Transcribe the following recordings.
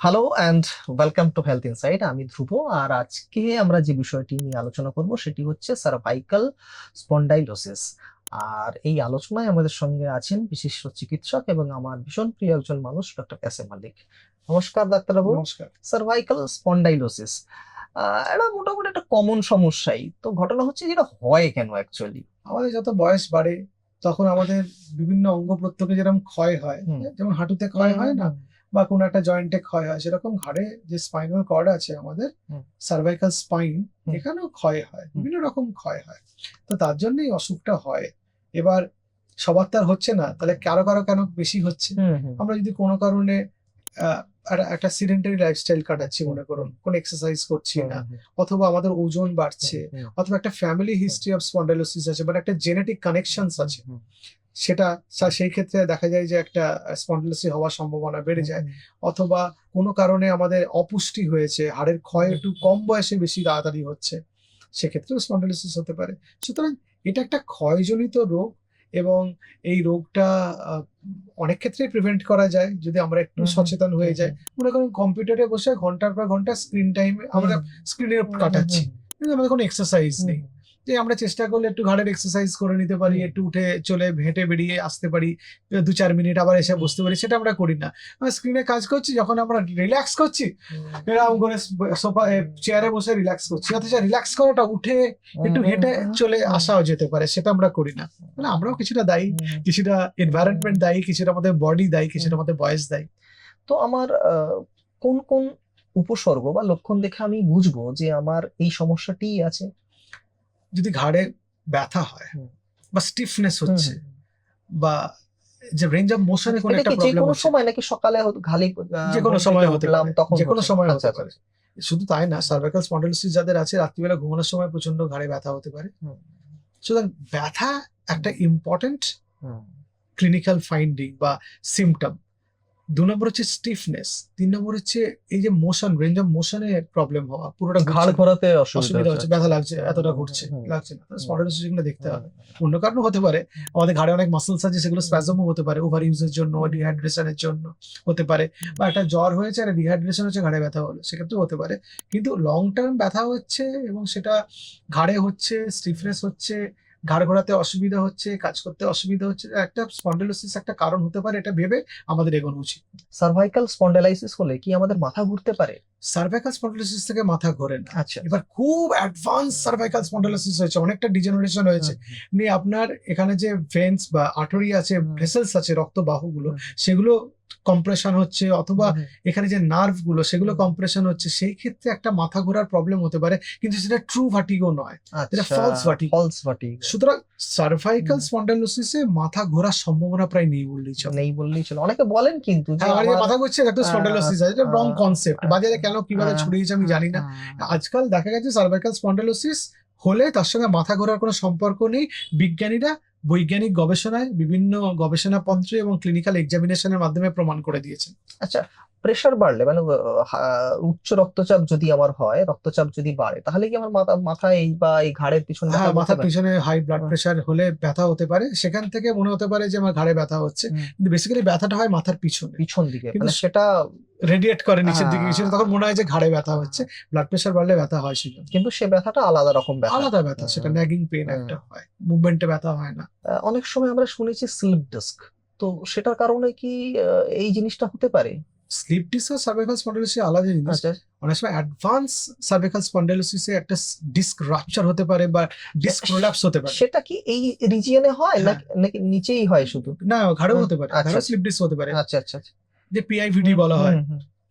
Hello and welcome to health insight আমি ধ্রুব আর আজকে আমরা যে বিষয়টি নিয়ে আলোচনা করব সেটি হচ্ছে সার্ভাইকাল স্পন্ডাইলোসিস আর এই আলোচনায় আমাদের সঙ্গে আছেন বিশিষ্ট চিকিৎসক এবং আমার ভীষণ প্রিয় একজন মানুষ ডক্টর কাসেম মালিক নমস্কার ডাক্তারবাবু নমস্কার। সার্ভাইকাল স্পন্ডাইলোসিস এটা মোটামুটি একটা কমন সমস্যাই। তো ঘটনা হচ্ছে যেটা হয় কেন অ্যাকচুয়ালি আমাদের যত বয়স বাড়ে তখন আমাদের বিভিন্ন অঙ্গ প্রত্যঙ্গে যেরকম ক্ষয় হয়। যেমন হাঁটুতে ক্ষয় হয় না বা কোনো একটা জয়েন্টে ক্ষয় হয় সেরকম ঘাড়ে যে স্পাইনাল কর্ড আছে আমাদের সার্ভাইকাল স্পাইন। এখানেও ক্ষয় হয় বিভিন্ন রকম ক্ষয় হয়। তো তার জন্যই অসুখটা হয়। এবার সবার তার হচ্ছে না তাহলে কারও কারও কেন বেশি হচ্ছে? আমরা যদি কোনো কারণে একটা- সিডেন্টারি লাইফস্টাইল কাটাচ্ছি মনে করুন কোনো এক্সারসাইজ করছি না অথবা আমাদের ওজন বাড়ছে অথবা একটা ফ্যামিলি হিস্ট্রি অফ স্পন্ডাইলোসিস আছে মানে একটা জেনেটিক কানেকশনস আছে। সেটা সেই ক্ষেত্রে দেখা যায় যে একটা স্পন্ডাইলোসিস হওয়ার সম্ভাবনা বেড়ে যায়। অথবা কোনো কারণে আমাদের অপুষ্টি হয়েছে হাড়ের ক্ষয় একটু কম বয়সে বেশি তাড়াতাড়ি হচ্ছে সেক্ষেত্রেও স্পন্ডাইলোসিস হতে পারে। সুতরাং এটা একটা ক্ষয়জনিত রোগ এবং এই রোগটা অনেক ক্ষেত্রেই প্রিভেন্ট করা যায়। যদি আমরা একটু সচেতন হয়ে যাই মনে করুন কম্পিউটারে বসে ঘণ্টার পর ঘণ্টা স্ক্রিন টাইম আমরা স্ক্রিনে কাটাচ্ছি। কিন্তু আমাদের কোনো এক্সারসাইজ নেই। যে আমরা চেষ্টা করলে একটু ঘাড়ের এক্সারসাইজ করে নিতে পারি একটু উঠে চলে হেঁটে বেরিয়ে আসতে পারি দু চার মিনিট আবার এসে বসতে পারি সেটা আমরা করি না। আমরা স্ক্রিনে কাজ করছি যখন আমরা রিল্যাক্স করছি এরকম করে সোফা চেয়ারে বসে রিল্যাক্স করছি অথচ রিল্যাক্স করাটা উঠে একটু হেঁটে চলে আসাও যেতে পারে সেটা আমরা করি না। মানে আমরাও কিছুটা দায়ী কিছুটা এনভায়রনমেন্ট দায়ী কিছুটা আমাদের বডি দায়ী কিছুটা আমাদের বয়স দায়ী। তো আমার আহ, কোন কোন উপসর্গ বা লক্ষণ দেখে আমি বুঝব যে আমার এই সমস্যাটিই আছে? যদি ঘাড়ে ব্যথা হয় বা স্টিফনেস হচ্ছে বা যে রেঞ্জ অফ মোশনে কোনো একটা প্রবলেম কোনো সময় নাকি সকালে খালি যে কোনো সময় হতে পারে। যে কোনো সময় আচ্ছা, হতে পারে। শুধু তাই না সার্ভাইকাল স্পন্ডাইলোসিস যাদের আছে রাত্রিবেলা ঘুমানোর সময় প্রচণ্ড ঘাড়ে ব্যথা হতে পারে। সুতরাং ব্যথা একটা ইম্পর্টেন্ট ক্লিনিক্যাল ফাইন্ডিং বা সিমটম দু নম্বর হচ্ছে স্টিফনেস তিন নম্বর হচ্ছে এই যে মোশন রেঞ্জ অফ মোশনে প্রবলেম হওয়া পুরোটা ঘাড় ঘোরাতে অসুবিধা হচ্ছে। ব্যথা লাগছে এতটা ঘুরছে লাগছে না। স্পন্ডাইলোসিস এগুলো দেখতে হবে। অন্য কারণও হতে পারে আমাদের ঘাড়ে অনেক মাসেলস আছে সেগুলো স্প্যাজমও হতে পারে ওভার ইউজের জন্য ডিহাইড্রেশনের জন্য হতে পারে বা একটা জ্বর হয়েছে আর ডিহাইড্রেশন হচ্ছে ঘাড়ে ব্যথা হলো সেক্ষেত্রেও হতে পারে। কিন্তু লং টার্ম ব্যথা হচ্ছে এবং সেটা ঘাড়ে হচ্ছে স্টিফনেস হচ্ছে ঘাড় ঘোরাতে অসুবিধা হচ্ছে কাজ করতে অসুবিধা হচ্ছে একটা স্পন্ডাইলোসিস একটা কারণ হতে পারে এটা ভেবে আমাদের এগোনো উচিত। সার্ভাইকাল স্পন্ডালাইসিস হলে কি আমাদের মাথা ঘুরতে পারে? সার্ভাইকাল স্পন্ডাইলোসিস থেকে মাথা ঘোরে না। আচ্ছা। এবার খুব অ্যাডভান্স সার্ভাইকাল স্পন্ডাইলোসিস হয়েছে অনেকটা ডিজেনারেশন হয়েছে। নিয়ে আপনার এখানে যে ভেন্স বা আর্টারি আছে ভেসেলস আছে রক্তবাহুগুলো। সেগুলো কম্প্রেশন হচ্ছে অথবা এখানে যে নার্ভগুলো সেগুলো কম্প্রেশন হচ্ছে সেই ক্ষেত্রে একটা মাথা ঘোরার প্রবলেম হতে পারে কিন্তু সেটা ট্রু ভাটিগো নয়। আচ্ছা false vertigo। ফলস ভার্টিগো সুতরাং সার্ভাইকাল। স্পন্ডাইলোসিসে মাথা ঘোরার সম্ভাবনা প্রায় নেই বললেই চলে। নেই বললেই চলে। অনেকে বলেন কিন্তু যে হ্যাঁ, আমার মাথা ঘুরছে একটা স্পন্ডাইলোসিস আছে এটা রং কনসেপ্ট বাজারে কেন কীভাবে ছড়িয়েছে আমি জানি না। আজকাল দেখা গেছে সার্ভাইকাল স্পন্ডাইলোসিস হলে তার সঙ্গে মাথা ঘোরার কোনো সম্পর্ক নেই। বিজ্ঞানীরা বৈজ্ঞানিক গবেষণায় বিভিন্ন গবেষণাপত্রে এবং ক্লিনিক্যাল এক্সামিনেশনের মাধ্যমে প্রমাণ করে দিয়েছেন। আচ্ছা প্রেশার বাড়লে মানে উচ্চ রক্তচাপ যদি আমার হয় রক্তচাপ যদি বাড়ে তাহলে কি আমার মাথা মাথায় এই বা এই ঘাড়ের পিছনে হ্যাঁ মাথার? পিছনে হাই ব্লাড প্রেশার হলে ব্যথা হতে পারে। সেখান থেকে মনে হতে পারে যে আমার ঘাড়ে ব্যথা হচ্ছে। কিন্তু বেসিক্যালি ব্যথাটা হয় মাথার পিছনে। পিছন দিকে কিন্তু মানে সেটা রেডিয়েট করে নিচের দিকে। আহ। সেটা তখন মনে হয় যে ঘাড়ে ব্যথা হচ্ছে ব্লাড প্রেশার বাড়লে ব্যথা হয় সেজন্য কিন্তু সে ব্যথাটা আলাদা রকম ব্যথা। আলাদা ব্যথা সেটা হুম। ন্যাগিং পেন একটা হয়। মুভমেন্টে ব্যথা হয় না। অনেক সময় আমরা শুনেছি স্লিপ ডিস্ক তো সেটার কারণে কি এই জিনিসটা হতে পারে? স্লিপ ডিস্ক আর সার্ভাইকাল স্পন্ডাইলোসিস আলাদা জিনিস। আচ্ছা। অনেক সময় অ্যাডভান্স সার্ভাইকাল স্পন্ডাইলোসিসে একটা ডিস্ক রাপচার হতে পারে বা ডিস্ক প্রোল্যাপস হতে পারে। সেটা কি এই রিজিয়নে হয়? হ্যাঁ। নাকি নিচেই হয় শুধু? না ঘাড়েও হতে পারে। আচ্ছা, ঘাড়েও আচ্ছা। স্লিপ ডিস্ক হতে পারে। আচ্ছা আচ্ছা আচ্ছা। যে পিআইভিডি বলা হয়।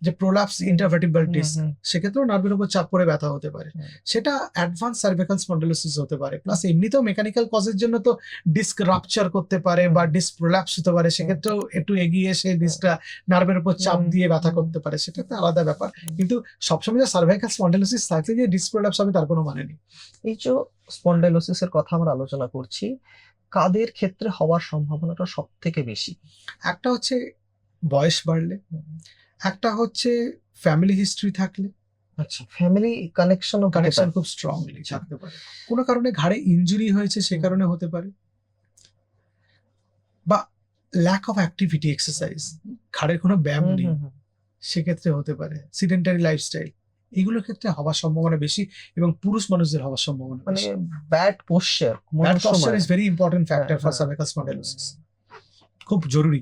যে প্রোল্যাপস ইন্টারভার্টিব্রাল হুম, ডিস্ক সেক্ষেত্রেও নার্ভের উপর চাপ পড়ে ব্যথা হতে পারে। সেটা অ্যাডভান্স সার্ভিকাল স্পন্ডাইলোসিস হতে পারে। প্লাস এমনিতেও মেকানিক্যাল কজের জন্য তো ডিস্ক রাপচার করতে পারে বা ডিস্ক প্রোল্যাপস হতে পারে। সেক্ষেত্রেও একটু এগিয়ে এসে ডিস্কটা নার্ভের উপর চাপ দিয়ে ব্যথা করতে পারে। সেটা একটা আলাদা ব্যাপার। কিন্তু সবসময় যে সার্ভাইকাল স্পন্ডাইলোসিস থাকলে যে ডিস্ক প্রোল্যাপস হবে তার কোনো মানে নেই। এই যে স্পন্ডাইলোসিসের কথা আমরা আলোচনা করছি কাদের ক্ষেত্রে হওয়ার সম্ভাবনাটা সব থেকে বেশি? একটা হচ্ছে বয়স বাড়লে। একটা হচ্ছে ফ্যামিলি হিস্ট্রি থাকলে। আচ্ছা ফ্যামিলি কানেকশন ও কানেকশন খুব স্ট্রংলি থাকতে পারে। কোনো কারণে ঘাড়ে ইনজুরি হয়েছে সে কারণে হতে পারে। বা ল্যাক অফ অ্যাক্টিভিটি এক্সারসাইজ ঘাড়ের কোনো ব্যায়াম নেই সেক্ষেত্রে হতে পারে। সিডেন্টারি লাইফস্টাইল এগুলোর ক্ষেত্রে হওয়ার সম্ভাবনা বেশি এবং পুরুষ মানুষদের হওয়ার সম্ভাবনা মানে bad posture bad posture is very important factor for. Cervical spondylosis খুব জরুরি।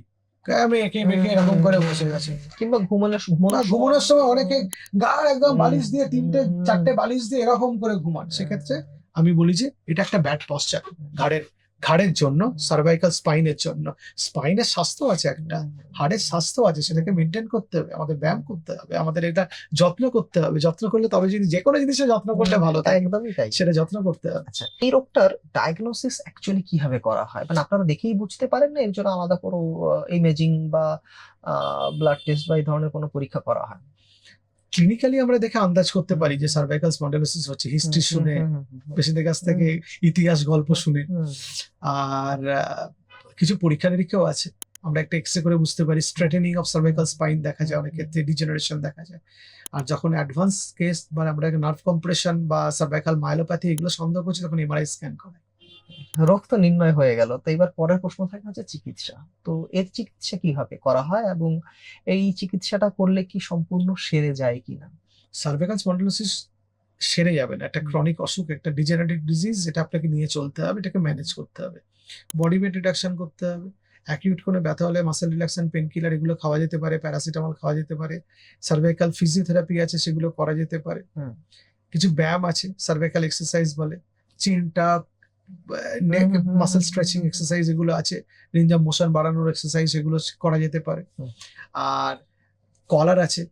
আমি একে মেকে এরকম করে বসে গেছে। কিংবা ঘুমানোর ঘুমানোর ঘুমানোর সময় অনেকে গাড় একদম বালিশ দিয়ে তিনটে চারটে বালিশ দিয়ে এরকম করে ঘুমান। সেক্ষেত্রে আমি বলি যে এটা একটা ব্যাড পশ্চার ঘাড়ের ঘাড়ের জন্য সার্ভাইকাল স্পাইনের জন্য। স্পাইনের স্বাস্থ্য আছে একটা হাড়ের স্বাস্থ্য আছে সেটাকে মেনটেন করতে হবে আমাদের ব্যায়াম করতে হবে আমাদের এটা যত্ন করতে হবে। যত্ন করলে তবে যদি যে কোনো জিনিসের যত্ন করলে ভালো তাই একদমই তাই। সেটা যত্ন করতে হবে। আচ্ছা এই রোগটার ডায়াগনোসিস অ্যাকচুয়ালি কীভাবে করা হয়? মানে আপনারা দেখেই বুঝতে পারেন না এর জন্য আলাদা কোনো ইমেজিং বা ব্লাড টেস্ট বা এই ধরনের কোনো পরীক্ষা করা হয়? ক্লিনিক্যালি আমরা দেখে আন্দাজ করতে পারি যে সার্ভাইকাল স্পন্ডালোসিস হচ্ছে হিস্ট্রি শুনে পেশেন্টের কাছ থেকে ইতিহাস গল্প শুনে। আর কিছু পরীক্ষা নিরীক্ষাও আছে। আমরা একটা এক্সরে করে বুঝতে পারি স্ট্রেটেনিং অফ সার্ভাইকাল স্পাইন দেখা যায় অনেক ক্ষেত্রে ডিজেনারেশন দেখা যায়। আর যখন অ্যাডভান্স কেস বা আমরা নার্ভ কম্প্রেশন বা সার্ভাইকাল মাইলোপ্যাথি এগুলো সন্দেহ করছি তখন এমআরআই স্ক্যান করে রোগ তো নির্ণয় হয়ে গেল। তো এবার পরের প্রশ্ন থাকে হচ্ছে চিকিৎসা। তো এর চিকিৎসা কীভাবে করা হয় এবং এই চিকিৎসাটা করলে কি সম্পূর্ণ সেরে যায় কিনা? সার্ভাইকাল স্পন্ডালোসিস সেরে যাবে না। একটা ক্রনিক অসুখ একটা ডিজেনারেটিভ ডিজিজ যেটা আপনাকে নিয়ে চলতে হবে এটাকে ম্যানেজ করতে হবে। বডি ওয়েট রিডাকশন করতে হবে। অ্যাকিউট কোনো ব্যথা হলে মাসেল রিল্যাক্সন পেন কিলার এগুলো খাওয়া যেতে পারে প্যারাসিটামল খাওয়া যেতে পারে। সার্ভাইকাল ফিজিওথেরাপি আছে সেগুলো করা যেতে পারে। কিছু ব্যায়াম আছে সার্ভাইকাল এক্সারসাইজ বলে। চিনটা নেক মাসেল স্ট্রেচিং এক্সারসাইজ এগুলো আছে। অফ মোশন বাড়ানোর এক্সারসাইজ এগুলো করা যেতে পারে। আর কলার আছে।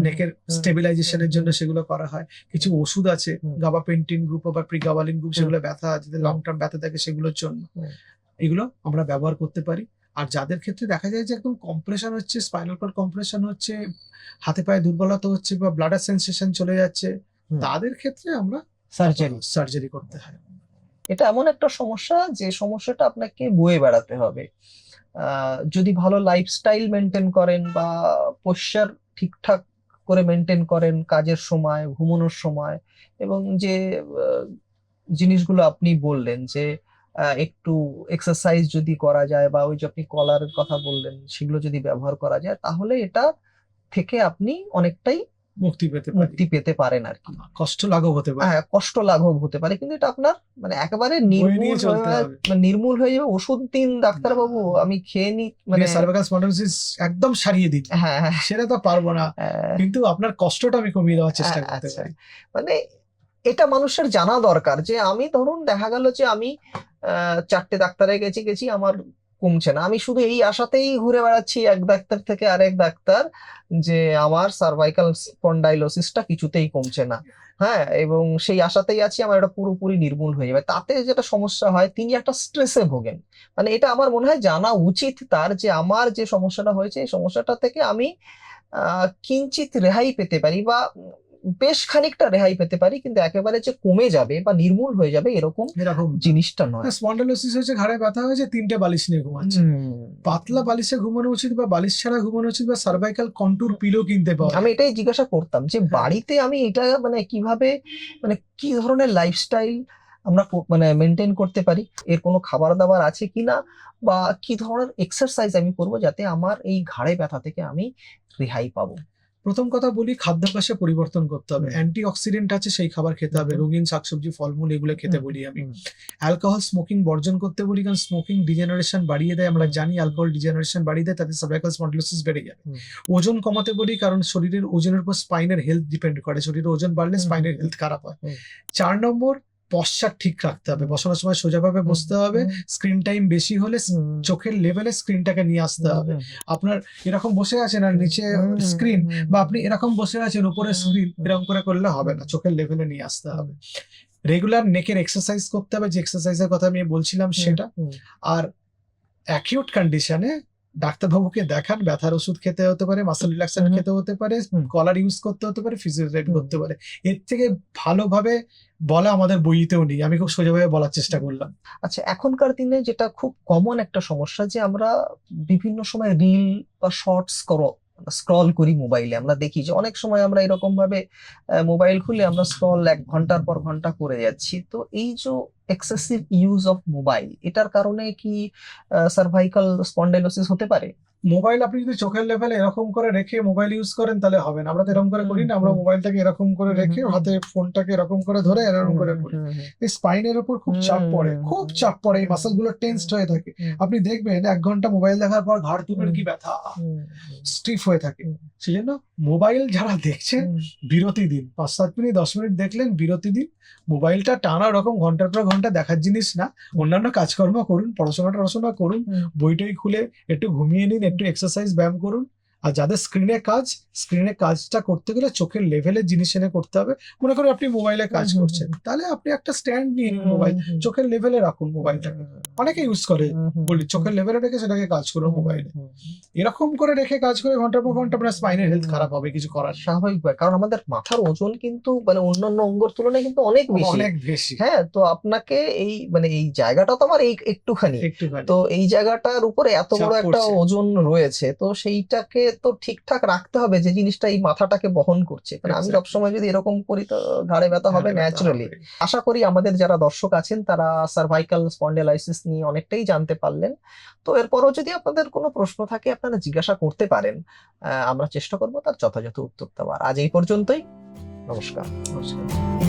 নেকের স্টেবিলাইজেশনের জন্য সেগুলো করা হয়। কিছু ওষুধ আছে। হুম। গাবাপেন্টিন গ্রুপ বা প্রিগাবালিন গ্রুপ সেগুলো ব্যথা যাদের লং টার্ম ব্যথা থাকে সেগুলোর জন্য। এগুলো আমরা ব্যবহার করতে পারি। আর যাদের ক্ষেত্রে দেখা যায় যে একদম কম্প্রেশন হচ্ছে স্পাইনাল কর্ড কম্প্রেশন হচ্ছে হাতে পায়ে দুর্বলতা হচ্ছে বা ব্লাডার সেন্সেশন চলে যাচ্ছে তাদের ক্ষেত্রে আমরা সার্জারি সার্জারি করতে হয়। এটা এমন একটা সমস্যা যে সমস্যাটা আপনাকে বয়ে বেড়াতে হবে। যদি ভালো লাইফস্টাইল মেনটেন করেন বা পোশ্চার ঠিকঠাক করে মেনটেন করেন কাজের সময়, ঘুমানোর সময় এবং যে জিনিসগুলো আপনি বললেন যে একটু এক্সারসাইজ যদি করা যায় বা ওই যে আপনি কলার কথা বললেন সেগুলো যদি ব্যবহার করা যায় তাহলে এটা থেকে আপনি অনেকটাই মুক্তি পেতে মুক্তি পেতে পারেন আর কি। কষ্ট লাঘব হতে পারে। হ্যাঁ কষ্ট লাঘব হতে পারে কিন্তু এটা আপনার মানে একেবারে নির্মূল। মানে নির্মূল হয়ে যাবে। ওষুধ দিন ডাক্তারবাবু আমি খেয়ে নি মানে সার্ভাইকাল স্পন্ডালোসিস একদম সারিয়ে দিন। হ্যাঁ হ্যাঁ। সেটা তো পারব না। হ্যাঁ, কিন্তু আপনার কষ্টটা আমি কমিয়ে দেওয়ার চেষ্টা হ্যাঁ, করতে আচ্ছা। পারি। মানে এটা মানুষের জানা দরকার যে আমি ধরুন দেখা গেল যে আমি আহ, চারটে ডাক্তারে গেছি গেছি আমার কমছে না। আমি শুধু এই আশাতেই ঘুরে বেড়াচ্ছি এক ডাক্তার থেকে আরেক ডাক্তার, যে আমার সার্ভাইকাল স্পন্ডাইলোসিসটা কিছুতেই কমছে না। হ্যাঁ এবং সেই আশাতেই আছি আমার এটা পুরোপুরি নির্মূল হয়ে যাবে। তাতে যেটা সমস্যা হয়, তিনি একটা স্ট্রেসে ভোগেন। মানে এটা আমার মনে হয় জানা উচিত তার যে আমার যে সমস্যাটা হয়েছে, এই সমস্যাটা থেকে আমি কিঞ্চিত রেহাই পেতে পারি বা বেশ খানিকটা রেহাই পেতে পারি কিন্তু একেবারে যে কমে যাবে বা নির্মূল হয়ে যাবে এরকম এরকম জিনিসটা নয়। স্পন্ডালোসিস হচ্ছে ঘাড়ে ব্যথা হয়েছে তিনটে বালিশ নিয়ে ঘুমাচ্ছে। পাতলা বালিশে ঘুমানো উচিত বা বালিশ ছাড়া ঘুমানো উচিত বা সার্ভাইকাল কন্টুর পিলো কিনতে পাওয়া আমি এটাই জিজ্ঞাসা করতাম যে হ্যাঁ। বাড়িতে আমি এটা মানে কীভাবে মানে কি ধরনের লাইফস্টাইল আমরা মানে মেনটেন করতে পারি? এর কোনো খাবার দাবার আছে কিনা? বা কি ধরনের এক্সারসাইজ আমি করব যাতে আমার এই ঘাড়ে ব্যথা থেকে আমি রেহাই পাবো? প্রথম কথা বলি খাদ্যাভ্যাসে পরিবর্তন করতে হবে। অ্যান্টি অক্সিডেন্ট আছে সেই খাবার খেতে হবে। রঙিন শাকসবজি ফলমূল এগুলো খেতে বলি আমি। অ্যালকোহল স্মোকিং বর্জন করতে বলি কারণ স্মোকিং ডিজেনারেশন বাড়িয়ে দেয়। আমরা জানি অ্যালকোহল ডিজেনারেশন বাড়িয়ে দেয় তাদের সার্ভাইকাল স্পন্ডিলোসিস বেড়ে যাবে। ওজন কমাতে বলি কারণ শরীরের ওজনের উপর স্পাইনের হেলথ ডিপেন্ড করে। শরীরের ওজন বাড়লে স্পাইনের হেলথ খারাপ হয়। চার নম্বর পশ্চাৎ ঠিক রাখতে হবে। বসানোর সময় সোজাভাবে বসতে হবে। স্ক্রিন টাইম বেশি হলে চোখের লেভেলে স্ক্রিনটাকে নিয়ে আসতে হবে। আপনার এরকম বসে আছেন আর নিচে স্ক্রিন বা আপনি এরকম বসে আছেন উপরে স্ক্রিন এরকম করে করলে হবে না। চোখের লেভেলে নিয়ে আসতে হবে। রেগুলার নেকের এক্সারসাইজ করতে হবে। যে এক্সারসাইজের কথা আমি বলছিলাম সেটা। আর অ্যাকিউট কন্ডিশনে ডাক্তারবাবুকে দেখান ব্যথার ওষুধ খেতে হতে পারে মাসেল রিল্যাক্সেন্ট হুম। খেতে হতে পারে। কলার ইউজ করতে হতে পারে ফিজিওথেরাপি। করতে পারে এর থেকে ভালোভাবে বলা আমাদের বইতেও নেই আমি খুব সোজাভাবে বলার চেষ্টা করলাম আচ্ছা এখনকার দিনে যেটা খুব কমন একটা সমস্যা যে আমরা বিভিন্ন সময় রিল বা শর্টস করো স্ক্রল করি মোবাইলে আমরা দেখি যে অনেক সময় আমরা এরকম ভাবে মোবাইল খুলে আমরা স্ক্রল এক ঘণ্টার পর ঘণ্টা করে যাচ্ছি তো এই যে এক্সেসিভ ইউজ অফ মোবাইল এটার কারণে কি সার্ভাইকাল স্পন্ডাইলোসিস হতে পারে? মোবাইল আপনি যদি চোখের লেভেলে এরকম করে রেখে মোবাইল ইউজ করেন তাহলে হবে না। আমরা তো এরকম করে করি না। আমরা। মোবাইলটাকে এরকম করে রেখে হাতে ফোনটাকে এরকম করে ধরে এরকম করে করি। এই স্পাইনের উপর খুব চাপ পড়ে। খুব চাপ পড়ে এই মাসেলগুলো টেন্সড হয়ে থাকে। আপনি দেখবেন এক ঘণ্টা মোবাইল দেখার পর ঘাড় টুপের কি ব্যথা? স্টিফ হয়ে থাকে। সেই জন্য মোবাইল যারা দেখছেন বিরতি দিন। পাঁচ সাত মিনিট দশ মিনিট দেখলেন বিরতি দিন। মোবাইলটা টানা ওরকম ঘণ্টার পর ঘণ্টা দেখার জিনিস না। অন্যান্য কাজকর্ম করুন পড়াশোনা টড়াশোনা করুন বইটাই বইটই খুলে একটু ঘুমিয়ে নিন একটু এক্সারসাইজ ব্যায়াম করুন। আর যাদের স্ক্রিনে কাজ স্ক্রিনে কাজটা করতে গেলে চোখের লেভেলের জিনিস এনে করতে হবে। মনে করুন আপনি মোবাইলে কাজ করছেন তাহলে আপনি একটা স্ট্যান্ড নিয়ে নিন মোবাইল চোখের লেভেলে রাখুন মোবাইলটাকে অনেকে ইউজ করে বলি চোখের লেভেলে রেখে সেটাকে কাজ করুন মোবাইলে এরকম করে রেখে কাজ করে ঘণ্টার পর ঘণ্টা আপনার স্পাইনের হেলথ খারাপ হবে কিছু করার স্বাভাবিক ভাবে, কারণ আমাদের মাথার ওজন কিন্তু মানে অন্যান্য অঙ্গর তুলনায় কিন্তু অনেক বেশি অনেক বেশি। হ্যাঁ তো আপনাকে এই মানে এই জায়গাটা তো আমার এই একটুখানি। একটুখানি। তো এই জায়গাটার উপরে এত বড় একটা ওজন রয়েছে তো সেইটাকে তো ঠিকঠাক রাখতে হবে যে জিনিসটা এই মাথাটাকে বহন করছে। মানে আমি সবসময় যদি এরকম করি তো ঘাড়ে ব্যথা হবে ন্যাচারালি আশা করি আমাদের যারা দর্শক আছেন তারা সার্ভাইকাল স্পন্ডেলাইসিস নিয়ে অনেকটাই জানতে পারলেন। তো এরপরও যদি আপনাদের কোনো প্রশ্ন থাকে আপনারা জিজ্ঞাসা করতে পারেন। আহ, আমরা চেষ্টা করব তার যথাযথ উত্তর দেওয়ার। আজ এই পর্যন্তই। নমস্কার। নমস্কার।